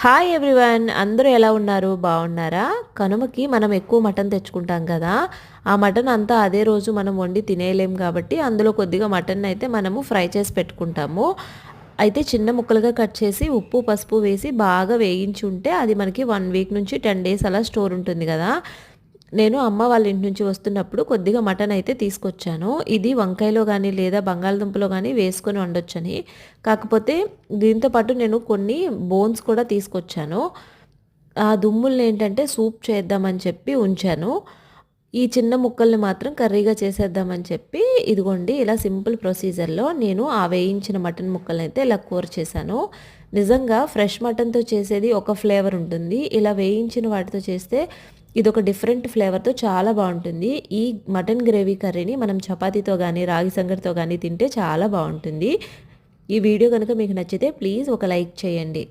Hi everyone అందరూ ఎలా ఉన్నారు? బాగున్నారా? కనుమకి మనం ఎక్కువ మటన్ తెచ్చుకుంటాం కదా. ఆ మటన్ అంతా అదే రోజు మనం వండి తినేయలేం కాబట్టి అందులో కొద్దిగా మటన్ అయితే మనము ఫ్రై చేసి పెట్టుకుంటాము. అయితే చిన్న ముక్కలుగా కట్ చేసి ఉప్పు పసుపు వేసి బాగా వేయించి ఉంటే అది మనకి వన్ వీక్ నుంచి టెన్ డేస్ అలా స్టోర్ ఉంటుంది కదా. నేను అమ్మ వాళ్ళ ఇంటి నుంచి వస్తున్నప్పుడు కొద్దిగా మటన్ అయితే తీసుకొచ్చాను. ఇది వంకాయలో కానీ లేదా బంగాళదుంపలో కానీ వేసుకొని వండొచ్చని. కాకపోతే దీంతో పాటు నేను కొన్ని బోన్స్ కూడా తీసుకొచ్చాను. ఆ దుమ్ముల్ని ఏంటంటే సూప్ చేద్దామని చెప్పి ఉంచాను. ఈ చిన్న ముక్కల్ని మాత్రం కర్రీగా చేసేద్దామని చెప్పి ఇదిగోండి ఇలా సింపుల్ ప్రొసీజర్లో నేను ఆ వేయించిన మటన్ ముక్కల్ని అయితే ఇలా కూర చేశాను. నిజంగా ఫ్రెష్ మటన్తో చేసేది ఒక ఫ్లేవర్ ఉంటుంది. ఇలా వేయించిన వాటితో చేస్తే ఇది ఒక డిఫరెంట్ ఫ్లేవర్తో చాలా బాగుంటుంది. ఈ మటన్ గ్రేవీ కర్రీని మనం చపాతీతో కానీ రాగి సంగటితో కానీ తింటే చాలా బాగుంటుంది. ఈ వీడియో కనుక మీకు నచ్చితే ప్లీజ్ ఒక లైక్ చేయండి.